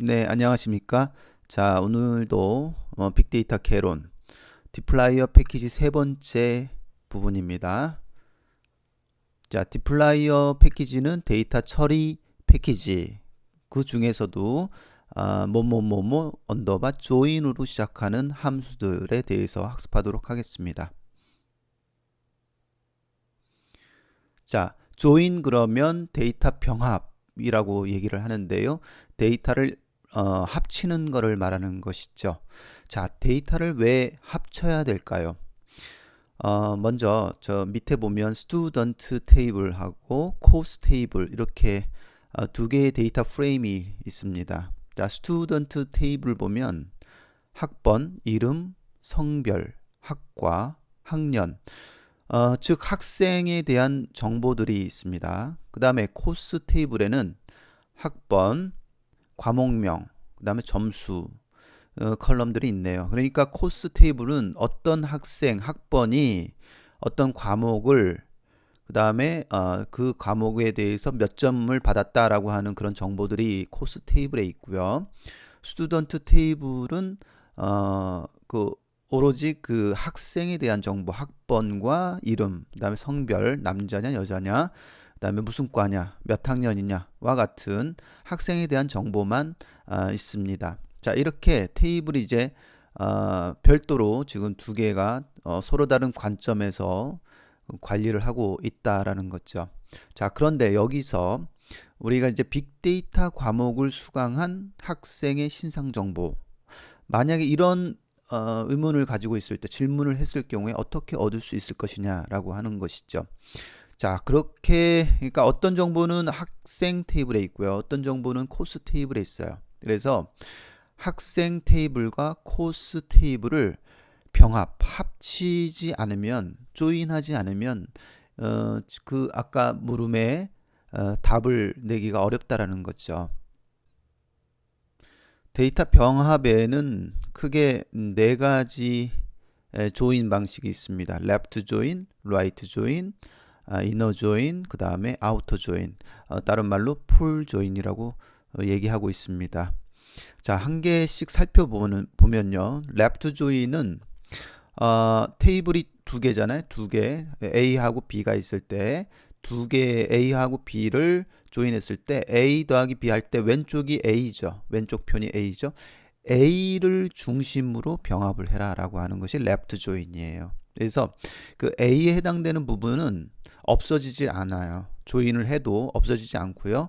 네, 안녕하십니까? 자, 오늘도 어, 빅데이터 개론 디플라이어 패키지 세 번째 부분입니다. 자, 디플라이어 패키지는 데이터 처리 패키지 그 중에서도 아, 뭐뭐뭐뭐 언더바 조인으로 시작하는 함수들에 대해서 학습하도록 하겠습니다. 자, 조인 그러면 데이터 병합이라고 얘기를 하는데요. 데이터를 어, 합치는 것을 말하는 것이죠. 자, 데이터를 왜 합쳐야 될까요? 어, 먼저 저 밑에 보면 스튜던트 테이블하고 코스 테이블 이렇게 어, 두 개의 데이터 프레임이 있습니다. 자, 스튜던트 테이블 보면 학번, 이름, 성별, 학과, 학년, 어, 즉 학생에 대한 정보들이 있습니다. 그 다음에 코스 테이블에는 학번, 과목명, 그 다음에 점수 어, 컬럼들이 있네요. 그러니까 코스 테이블은 어떤 학생, 학번이 어떤 과목을 그 다음에 어, 그 과목에 대해서 몇 점을 받았다라고 하는 그런 정보들이 코스 테이블에 있고요. 스튜던트 테이블은 어, 그 오로지 그 학생에 대한 정보, 학번과 이름, 그다음에 성별, 남자냐 여자냐, 그다음에 무슨 과냐, 몇 학년이냐와 같은 학생에 대한 정보만 아, 있습니다. 자 이렇게 테이블이 이제 어, 별도로 지금 두 개가 어, 서로 다른 관점에서 관리를 하고 있다라는 거죠. 자 그런데 여기서 우리가 이제 빅데이터 과목을 수강한 학생의 신상 정보 만약에 이런 어, 의문을 가지고 있을 때 질문을 했을 경우에 어떻게 얻을 수 있을 것이냐라고 하는 것이죠. 자, 그렇게 그러니까 어떤 정보는 학생 테이블에 있고요. 어떤 정보는 코스 테이블에 있어요. 그래서 학생 테이블과 코스 테이블을 병합 합치지 않으면 조인하지 않으면 어, 그 아까 물음에 어, 답을 내기가 어렵다라는 거죠. 데이터 병합에는 크게 네 가지 조인 방식이 있습니다. left join, right join, inner join, 그 다음에 outer join. 어, 다른 말로 full join이라고 어, 얘기하고 있습니다. 자, 한 개씩 살펴보면 보면요. left join은 어, 테이블이 두 개잖아요. 두 개. A하고 B가 있을 때 두 개의 A하고 B를 조인했을 때 A 더하기 B 할 때 왼쪽이 A죠. 왼쪽 편이 A죠. A를 중심으로 병합을 해라 라고 하는 것이 left join이에요. 그래서 그 A에 해당되는 부분은 없어지질 않아요. 조인을 해도 없어지지 않고요.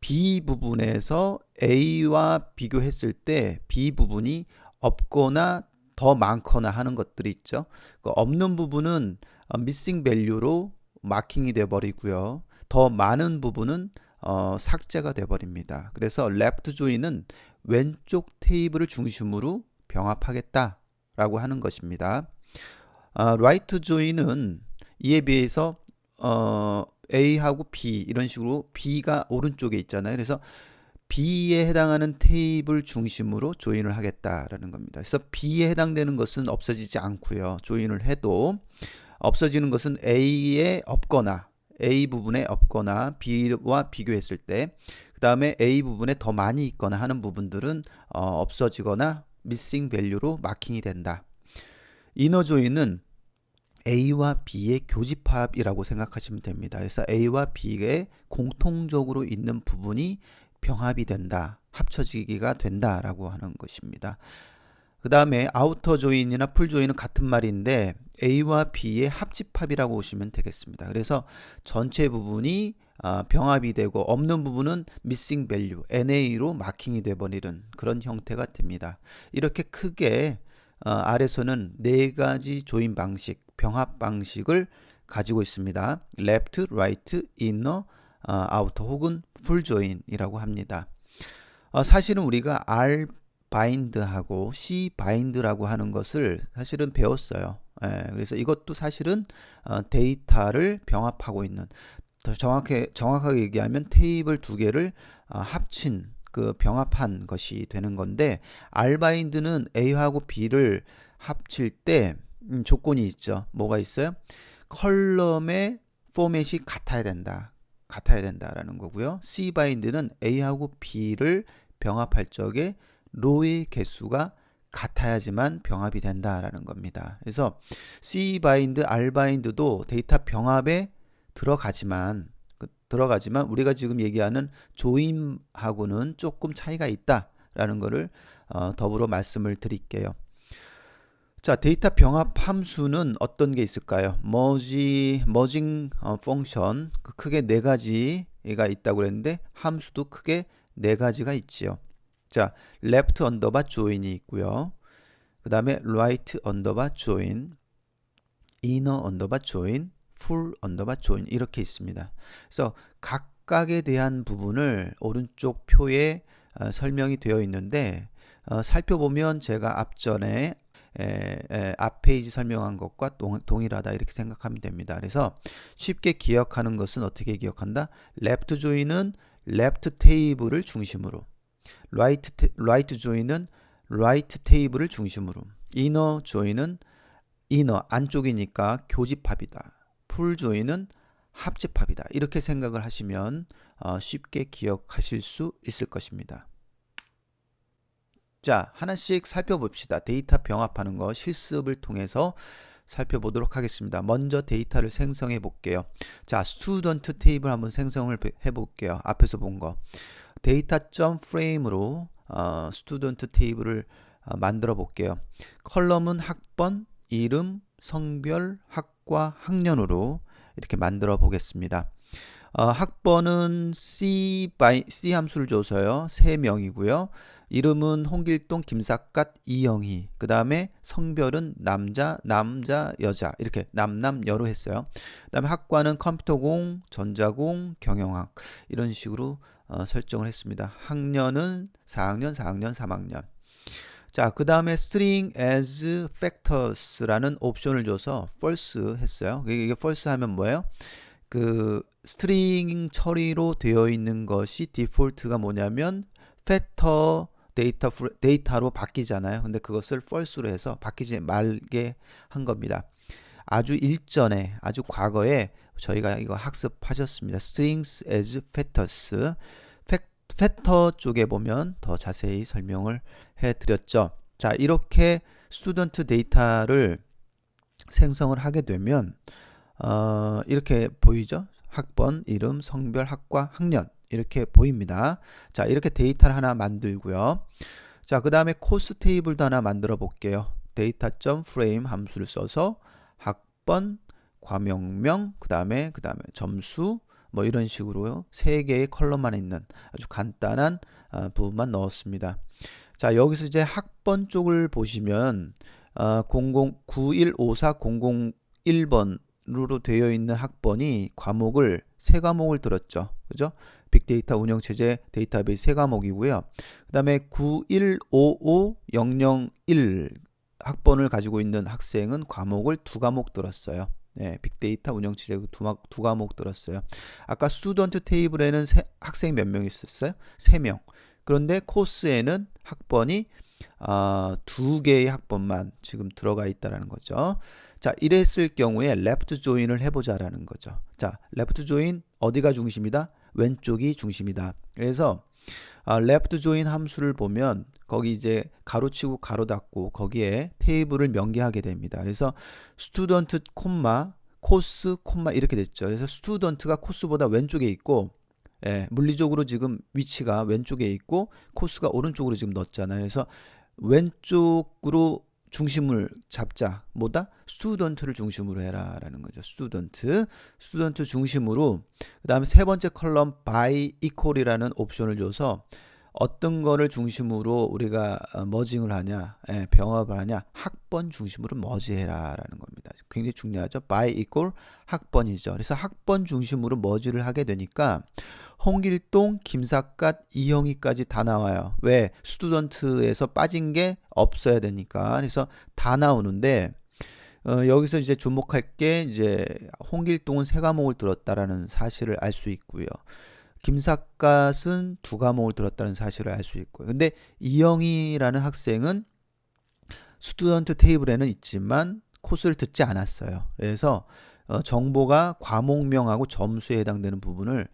B 부분에서 A와 비교했을 때 B 부분이 없거나 더 많거나 하는 것들이 있죠. 그 없는 부분은 missing value로 마킹이 돼 버리고요. 더 많은 부분은 어, 삭제가 돼 버립니다. 그래서 left join은 왼쪽 테이블을 중심으로 병합하겠다라고 하는 것입니다. 아, right join은 이에 비해서 어, A하고 B 이런 식으로 B가 오른쪽에 있잖아요. 그래서 B에 해당하는 테이블 중심으로 조인을 하겠다라는 겁니다. 그래서 B에 해당되는 것은 없어지지 않고요. 조인을 해도 없어지는 것은 A에 없거나 A 부분에 없거나 B와 비교했을 때 그 다음에 A 부분에 더 많이 있거나 하는 부분들은 어, 없어지거나 missing value로 마킹이 된다. 이너 조인은 A와 B의 교집합이라고 생각하시면 됩니다. 그래서 A와 B에 공통적으로 있는 부분이 병합이 된다, 합쳐지기가 된다라고 하는 것입니다. 그 다음에 아우터 조인이나 풀 조인은 같은 말인데 A와 B의 합집합이라고 보시면 되겠습니다. 그래서 전체 부분이 아, 병합이 되고 없는 부분은 missing value, NA로 마킹이 되버리는 그런 형태가 됩니다. 이렇게 크게 어, 아래서는 네 가지 조인 방식, 병합 방식을 가지고 있습니다. left, right, inner, 어, outer 혹은 full join이라고 합니다. 어, 사실은 우리가 R bind하고 C bind라고 하는 것을 사실은 배웠어요. 예, 그래서 이것도 사실은 어, 데이터를 병합하고 있는 더 정확하게 정확하게 얘기하면 테이블 두 개를 어, 합친 그 병합한 것이 되는 건데 bind는 A하고 B를 합칠 때 음, 조건이 있죠. 뭐가 있어요? 컬럼의 포맷이 같아야 된다. 같아야 된다라는 거고요. C 바인드는 A하고 B를 병합할 적에 로의 개수가 같아야지만 병합이 된다라는 겁니다. 그래서 C 바인드, R 바인드도 데이터 병합에 들어가지만 그- 들어가지만 우리가 지금 얘기하는 조임하고는 조금 차이가 있다라는 것을 어, 더불어 말씀을 드릴게요. 자, 데이터 병합 함수는 어떤 게 있을까요? 머지 머징 어, 펑션 그 크게 네 가지가 있다고 그랬는데 함수도 크게 네 가지가 있지요. 자, left 언더바 join이 있고요. 그 다음에 right 언더바 join, inner 언더바 join, full 언더바 join 이렇게 있습니다. 그래서 각각에 대한 부분을 오른쪽 표에 어, 설명이 되어 있는데 어, 살펴보면 제가 앞전에 에, 에, 앞 페이지 설명한 것과 동, 동일하다 이렇게 생각하면 됩니다. 그래서 쉽게 기억하는 것은 어떻게 기억한다? left join은 left 테이블을 중심으로 right, 테, right join은 right 테이블을 중심으로 inner join은 inner 안쪽이니까 교집합이다. Join은 합집합이다. 이렇게 생각을 하시면 어, 쉽게 기억하실 수 있을 것입니다. 자, 하나씩 살펴봅시다. 데이터 병합하는 거 실습을 통해서 살펴보도록 하겠습니다. 먼저 데이터를 생성해 볼게요. 자, 스튜던트 테이블 한번 생성을 해 볼게요. 앞에서 본 거. 데이터.점 프레임으로 어, 스튜던트 테이블을 어, 만들어 볼게요. 컬럼은 학번, 이름, 성별, 학 과, 학년으로 이렇게 만들어 보겠습니다. 어, 학번은 C, 바이, C 함수를 줘서요. 3명이고요. 이름은 홍길동, 김삿갓, 이영희. 그 다음에 성별은 남자, 남자, 여자. 이렇게 남남 여로 했어요. 그 다음에 학과는 컴퓨터공, 전자공, 경영학. 이런 식으로 어, 설정을 했습니다. 학년은 4학년, 4학년, 3학년. 자, 그 다음에 string as factors라는 옵션을 줘서 false 했어요. 이게 false 하면 뭐예요? 그 스트링 처리로 되어 있는 것이 디폴트가 뭐냐면 factor 데이터 데이터로 바뀌잖아요. 근데 그것을 false로 해서 바뀌지 말게 한 겁니다. 아주 일전에 아주 과거에 저희가 이거 학습하셨습니다. strings as factors. Factor 쪽에 보면 더 자세히 설명을 해 드렸죠. 자, 이렇게 스튜던트 데이터를 생성을 하게 되면 어, 이렇게 보이죠? 학번, 이름, 성별, 학과, 학년 이렇게 보입니다. 자, 이렇게 데이터를 하나 만들고요. 자, 그 다음에 코스 테이블도 하나 만들어 볼게요. 데이터.frame 함수를 써서 학번, 과명명, 그 다음에 그 다음에 점수 뭐 이런 식으로 세 개의 컬럼만 있는 아주 간단한 어, 부분만 넣었습니다. 자, 여기서 이제 학번 쪽을 보시면 어, 0091540001번으로 되어 있는 학번이 과목을 세 과목을 들었죠. 그죠? 빅데이터 운영 체제 데이터베이스 세 과목이고요. 그 다음에 9155001 학번을 가지고 있는 학생은 과목을 두 과목 들었어요. 네, 빅데이터 운영 체제 두, 두 과목 들었어요. 아까 스튜던트 테이블에는 세, 학생 몇 명 있었어요? 세 명. 그런데 코스에는 학번이 어, 두 개의 학번만 지금 들어가 있다라는 거죠. 자, 이랬을 경우에 left join을 해보자라는 거죠. 자, left join 어디가 중심이다? 왼쪽이 중심이다. 그래서 아, left join 함수를 보면 거기 이제 가로치고 가로 닫고 거기에 테이블을 명기하게 됩니다. 그래서 student 콤마 코스 콤마 이렇게 됐죠. 그래서 student가 코스보다 왼쪽에 있고 예, 물리적으로 지금 위치가 왼쪽에 있고 코스가 오른쪽으로 지금 넣었잖아요. 그래서 왼쪽으로 중심을 잡자. 뭐다? 스튜던트를 중심으로 해라라는 거죠. 스튜던트. 스튜던트 중심으로 그다음에 세 번째 컬럼 by equal이라는 옵션을 줘서 어떤 거를 중심으로 우리가 어, 머징을 하냐, 예, 병합을 하냐, 학번 중심으로 머지해라라는 겁니다. 굉장히 중요하죠. by equal 학번이죠. 그래서 학번 중심으로 머지를 하게 되니까 홍길동, 김삿갓, 이형이까지 다 나와요. 왜? 스튜던트에서 빠진 게 없어야 되니까. 그래서 다 나오는데 어, 여기서 이제 주목할 게 이제 홍길동은 세 과목을 들었다라는 사실을 알 수 있고요. 김삿갓은 두 과목을 들었다는 사실을 알 수 있고요. 근데 이영희라는 학생은 스튜던트 테이블에는 있지만 코스를 듣지 않았어요. 그래서 어, 정보가 과목명하고 점수에 해당되는 부분을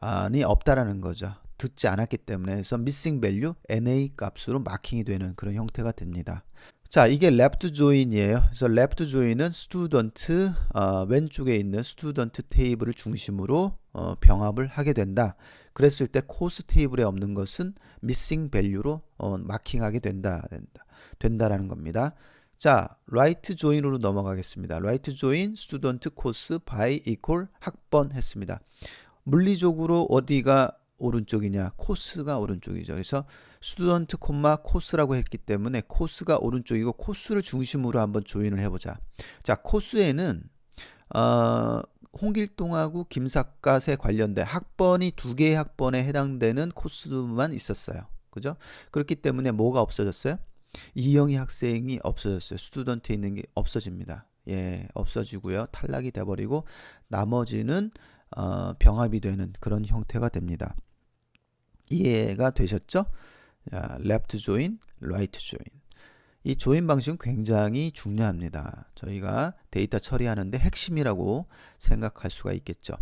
아니 없다라는 거죠. 듣지 않았기 때문에 그래서 missing value NA 값으로 마킹이 되는 그런 형태가 됩니다. 자, 이게 left join이에요. 그래서 left join은 student 어, 왼쪽에 있는 student 테이블을 중심으로 어, 병합을 하게 된다. 그랬을 때 course 테이블에 없는 것은 missing value로 어, 마킹하게 된다, 된다, 된다라는 겁니다. 자, right join으로 넘어가겠습니다. right join student course by equal 학번 했습니다. 물리적으로 어디가 오른쪽이냐? 코스가 오른쪽이죠. 그래서 스튜던트 콤마 코스라고 했기 때문에 코스가 오른쪽이고 코스를 중심으로 한번 조인을 해보자. 자, 코스에는 어, 홍길동하고 김삿갓에 관련된 학번이 두 개의 학번에 해당되는 코스만 있었어요. 그죠? 그렇기 때문에 뭐가 없어졌어요? 이영희 학생이 없어졌어요. 스튜던트에 있는 게 없어집니다. 예, 없어지고요. 탈락이 돼버리고 나머지는 어, 병합이 되는 그런 형태가 됩니다. 이해가 되셨죠? 자, left join, right join. 이 조인 방식은 굉장히 중요합니다. 저희가 데이터 처리하는데 핵심이라고 생각할 수가 있겠죠.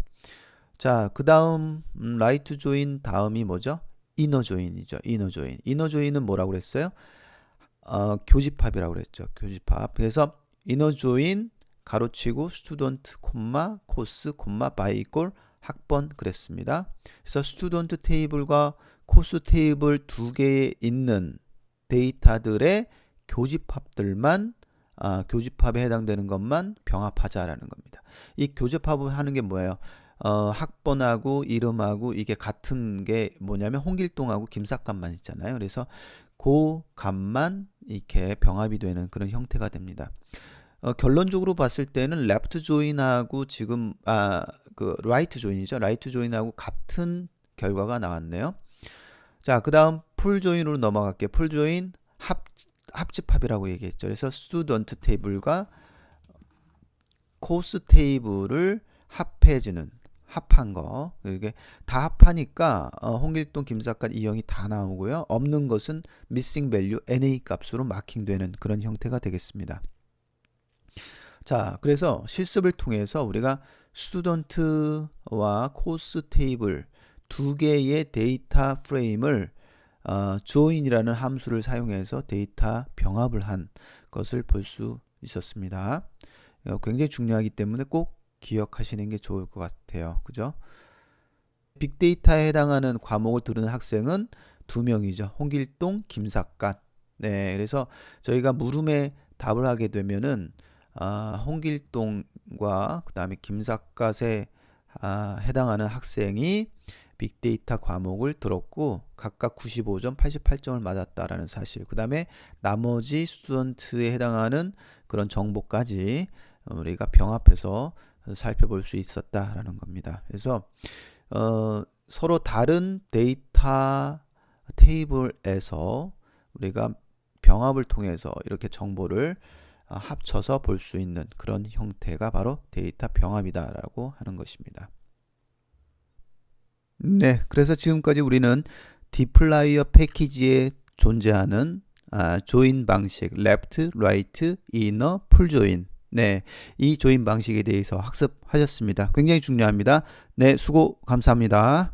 자, 그 다음 음, right join 다음이 뭐죠? inner join이죠. inner join. inner join은 뭐라고 그랬어요? 어, 교집합이라고 그랬죠. 교집합. 그래서 inner join 가로치고 student 콤마 코스 콤마 by equal 학번 그랬습니다. 그래서 스튜던트 테이블과 코스 테이블 두 개에 있는 데이터들의 교집합들만 아, 교집합에 해당되는 것만 병합하자라는 겁니다. 이 교집합을 하는 게 뭐예요? 어, 학번하고 이름하고 이게 같은 게 뭐냐면 홍길동하고 김삿갓만 있잖아요. 그래서 그 값만 이렇게 병합이 되는 그런 형태가 됩니다. 어, 결론적으로 봤을 때는 레프트 조인하고 지금 아 그 라이트 조인이죠. 라이트 조인하고 같은 결과가 나왔네요. 자, 그다음 풀 조인으로 넘어갈게요. 풀 조인 합 합집합이라고 얘기했죠. 그래서 스튜던트 테이블과 코스 테이블을 합해지는 합한 거 이게 다 합하니까 어, 홍길동, 김삿갓, 이영이 다 나오고요. 없는 것은 missing value NA 값으로 마킹되는 그런 형태가 되겠습니다. 자, 그래서 실습을 통해서 우리가 스튜던트와 코스 테이블 두 개의 데이터 프레임을 어, join이라는 함수를 사용해서 데이터 병합을 한 것을 볼 수 있었습니다. 어, 굉장히 중요하기 때문에 꼭 기억하시는 게 좋을 것 같아요. 그죠? 빅데이터에 해당하는 과목을 들은 학생은 두 명이죠. 홍길동, 김삿갓. 네, 그래서 저희가 물음에 답을 하게 되면은 아, 홍길동과 그 다음에 김삿갓에 아, 해당하는 학생이 빅데이터 과목을 들었고 각각 95점, 88점을 맞았다라는 사실. 그 다음에 나머지 스튜던트에 해당하는 그런 정보까지 우리가 병합해서 살펴볼 수 있었다라는 겁니다. 그래서 어, 서로 다른 데이터 테이블에서 우리가 병합을 통해서 이렇게 정보를 어, 합쳐서 볼 수 있는 그런 형태가 바로 데이터 병합이다라고 하는 것입니다. 네, 그래서 지금까지 우리는 디플라이어 패키지에 존재하는 아, 조인 방식, left, right, inner, 풀 조인. 네, 이 조인 방식에 대해서 학습하셨습니다. 굉장히 중요합니다. 네, 수고 감사합니다.